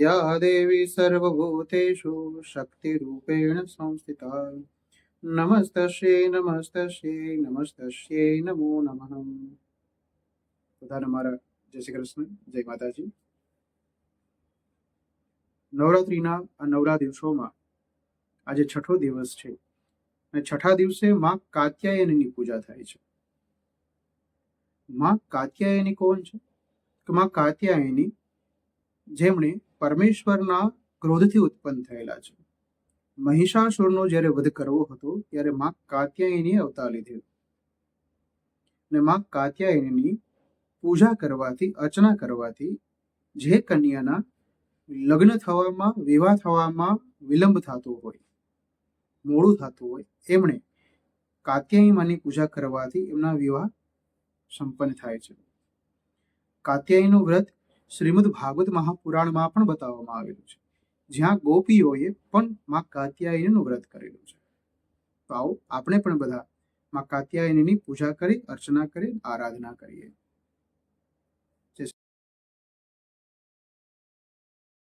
या देवी सर्वभूतेषु शक्तिरूपेण संस्थिता નમસ્તસ્યે નમસ્તસ્યે નમસ્તસ્યે નમો નમઃ બધાને મારા જય શ્રી કૃષ્ણ જય માતાજી નવરાત્રિના આ નવરા દિવસોમાં આજે છઠ્ઠો દિવસ છે અને છઠ્ઠા દિવસે માં કાત્યાયનની પૂજા થાય છે માં કાત્યાયની કોણ છે કે માં કાત્યાયની જેમણે પરમેશ્વરના ક્રોધથી ઉત્પન્ન થયેલા છે. મહિષાસુરનો જ્યારે વધ કરવો હતો, ત્યારે માં કાત્યાયની અવતાર લીધી. ને માં કાત્યાયની પૂજા કરવાથી, અર્ચના કરવાથી જે કન્યાના લગ્ન થવામાં, વિવાહ થવામાં વિલંબ થતો હોય, મોડું થતું હોય, એમણે કાત્યાયની માની પૂજા કરવાથી એમના વિવાહ સંપન્ન થાય છે. કાત્યાયનું વ્રત શ્રીમદ ભાગવત મહાપુરાણમાં પણ બતાવવામાં આવેલું છે. જ્યાં ગોપીઓએ પણ માં કાત્યાયનીનું વ્રત કરેલું છે. તો આવો આપણે પણ બધા માં કાત્યાયનીની પૂજા કરી, અર્ચના કરી, આરાધના કરીએ.